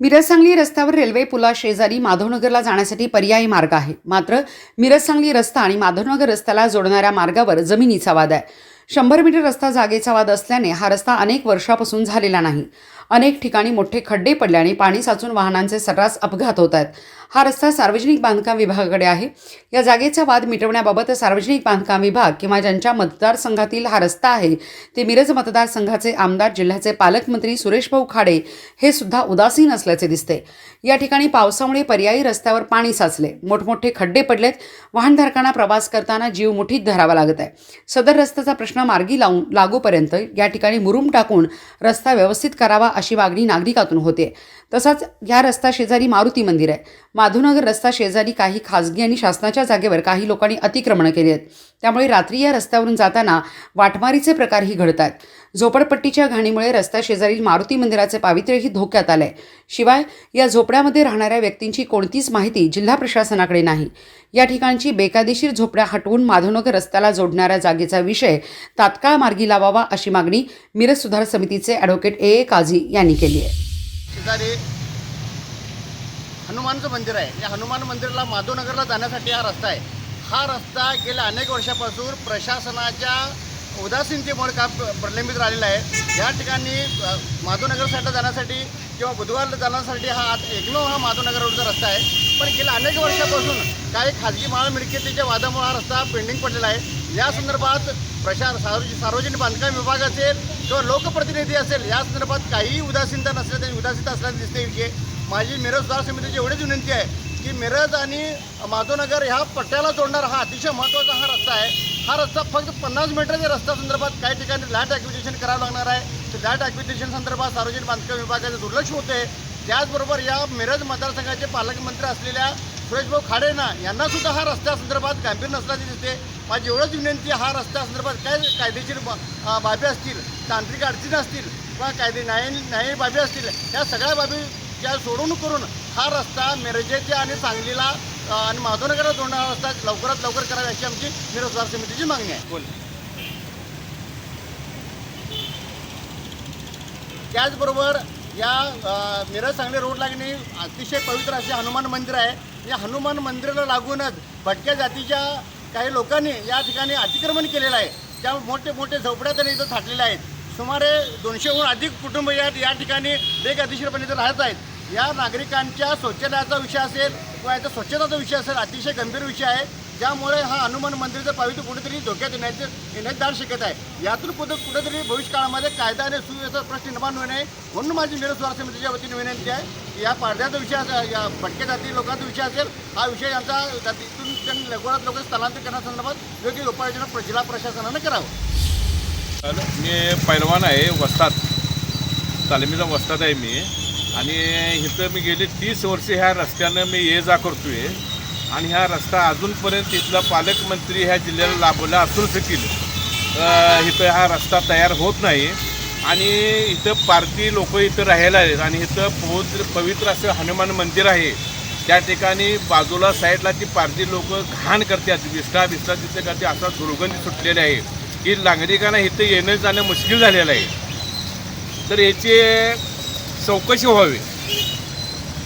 मिरज सांगली रस्त्यावर रेल्वे पुला शेजारी माधवनगरला जाण्यासाठी पर्यायी मार्ग आहे. मात्र मिरज सांगली रस्ता आणि माधवनगर रस्त्याला जोडणाऱ्या मार्गावर जमिनीचा वाद आहे. शंभर मीटर रस्ता जागेचा वाद असल्याने हा रस्ता अनेक वर्षापासून झालेला नाही. अनेक ठिकाणी मोठे खड्डे पडल्याने पाणी साचून वाहनांचे सर्रास अपघात होत आहेत. हा रस्ता सार्वजनिक बांधकाम विभागाकडे आहे. या जागेचा वाद मिटवण्याबाबत सार्वजनिक बांधकाम विभाग किंवा ज्यांच्या मतदारसंघातील हा रस्ता आहे ते मिरज मतदारसंघाचे आमदार जिल्ह्याचे पालकमंत्री सुरेश भाऊ खाडे हे सुद्धा उदासीन असल्याचे दिसते. या ठिकाणी पावसामुळे पर्यायी रस्त्यावर पाणी साचले. मोठमोठे खड्डे पडलेत. वाहनधारकांना प्रवास करताना जीव मुठीत धरावा लागत आहे. सदर रस्त्याचा प्रश्न मार्गी लावून लागूपर्यंत या ठिकाणी मुरुम टाकून रस्ता व्यवस्थित करावा अशी मागणी नागरिकातून होते. तसंच या रस्ता शेजारी मारुती मंदिर आहे. माधवनगर रस्ता शेजारी काही खासगी आणि शासनाच्या जागेवर काही लोकांनी अतिक्रमणं केली आहेत. त्यामुळे रात्री या रस्त्यावरून जाताना वाटमारीचे प्रकारही घडत आहेत. झोपडपट्टीच्या घाणीमुळे रस्ता शेजारील मारुती मंदिराचे पावित्र्यही धोक्यात आलंय. शिवाय या झोपड्यामध्ये राहणाऱ्या व्यक्तींची कोणतीच माहिती जिल्हा प्रशासनाकडे नाही. या ठिकाणची बेकायदेशीर झोपड्या हटवून माधवनगर रस्त्याला जोडणाऱ्या जागेचा विषय तात्काळ मार्गी लावावा अशी मागणी मिरज सुधार समितीचे ॲडव्होकेट ए ए काझी यांनी केली आहे. शेजारी हनुमानचं मंदिर आहे. या हनुमान मंदिराला माधवनगरला जाण्यासाठी हा रस्ता आहे. हा रस्ता गेल्या अनेक वर्षापासून प्रशासनाच्या उदासीनतेमुळे का प्रलंबित राहिलेला आहे. या ठिकाणी माधवनगर साईडला जाण्यासाठी किंवा बुधवारला जाण्यासाठी हा आत- हा हा माधवनगरवरचा रस्ता आहे. पण गेल्या अनेक वर्षापासून काही खाजगी माळ मिळकतीच्या वादामुळे हा रस्ता पेंडिंग पडलेला आहे. या संदर्भात प्रशा सार्वजनिक सार्वजनिक बांधकाम विभाग असेल किंवा लोकप्रतिनिधी असेल या संदर्भात काहीही उदासीनता नसल्या तरी उदासीनता असल्याचं दिसते की माझी मिरज सुधार समितीची एवढीच विनंती आहे की मिरज आणि माधवनगर ह्या पट्ट्याला जोडणारा हा अतिशय महत्त्वाचा हा रस्ता आहे. हा रस्ता फक्त पन्नास मीटरच्या रस्त्या संदर्भात काही ठिकाणी लॅट ॲक्विजिशन करावं लागणार आहे. तर लॅट ॲक्विजिशन संदर्भात सार्वजनिक बांधकाम विभागाचं दुर्लक्ष होते त्याचबरोबर या मिरज मतदारसंघाचे पालकमंत्री असलेल्या सुरेशभाऊ खाडेना यांनासुद्धा हा रस्त्या संदर्भात नसल्याचे दिसते माझी एवढंच विनंती हा रस्त्या संदर्भात काय कायदेशीर बाबी असतील तांत्रिक अडचणी असतील किंवा कायदे न्याय न्यायी बाबी असतील या सगळ्या बाबी त्या सोडून करून हा रस्ता मिरजेच्या आणि सांगलीला आणि माधवनगरला जोडणारा रस्ता लवकरात लवकर करावा अशी आमची मिरज सुधार समितीची मागणी आहे. बोल. त्याचबरोबर या मिरज सांगली रोड लागणी अतिशय पवित्र असे हनुमान मंदिर आहे. या हनुमान मंदिराला लागूनच भटक्या जातीच्या काही लोकांनी या ठिकाणी अतिक्रमण केलेलं आहे. त्या मोठे मोठे झोपड्या त्यांनी इथं थाटलेल्या आहेत. सुमारे दोनशेहून अधिक कुटुंब या या ठिकाणी बेकायदेशीरपणे इथं राहत आहेत. या नागरिकांच्या शौचालयाचा विषय असेल किंवा याचा स्वच्छताचा विषय असेल अतिशय गंभीर विषय आहे. ज्यामुळे हा हनुमान मंदिरचं पावित्र्य कुठेतरी धोक्यात येण्याचे येण्याची दाट शक्यता आहे. यातून कुठं कुठेतरी भविष्यकाळामध्ये कायदा आणि सुव्यवस्था प्रश्न निर्माण होऊ नये म्हणून माझी मिरज स्वार समितीच्या वतीने विनंती आहे की या पडद्याचा विषय या भटके जाती लोकांचा विषय असेल हा विषय यांचा तिथून त्यांनी लवकरात लवकर स्थलांतर करण्यासंदर्भात योग्य उपाययोजना प्र- जिल्हा प्रशासनानं करावं. मी पैलवान आहे वस्तात तालमीचा वस्तात आहे मी. आणि इथं मी गेले तीस वर्ष ह्या रस्त्यानं मी ये जा करतो आहे आणि ह्या रस्ता अजूनपर्यंत इथला पालकमंत्री ह्या जिल्ह्याला लाभला असून देखील इथं हा रस्ता तयार होत नाही. आणि इथं पारती लोक इथं राहायला आहेत. आणि इथं पवित्र पवित्र असं हनुमान मंदिर आहे. त्या ठिकाणी बाजूला साईडला ती पारधी लोक घाण करतात विष्ठा विष्ठा तिथे करते असा दुर्गंधी सुटलेला आहे. की नागरिकांना इथं येणं जाणं मुश्किल झालेलं आहे. तर याची चौकशी व्हावी.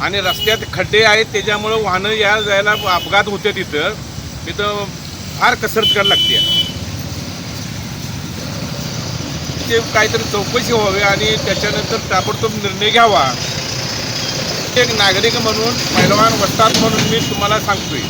आणि रस्त्यात खड्डे आहेत त्याच्यामुळं वाहनं या जायला अपघात होते तिथं. तिथं फार कसरत करायला लागते. ते काहीतरी चौकशी व्हावी आणि त्याच्यानंतर ताबडतोब निर्णय घ्यावा. एक नागरिक म्हणून पैलवान वस्तात म्हणून मी तुम्हाला सांगतोय.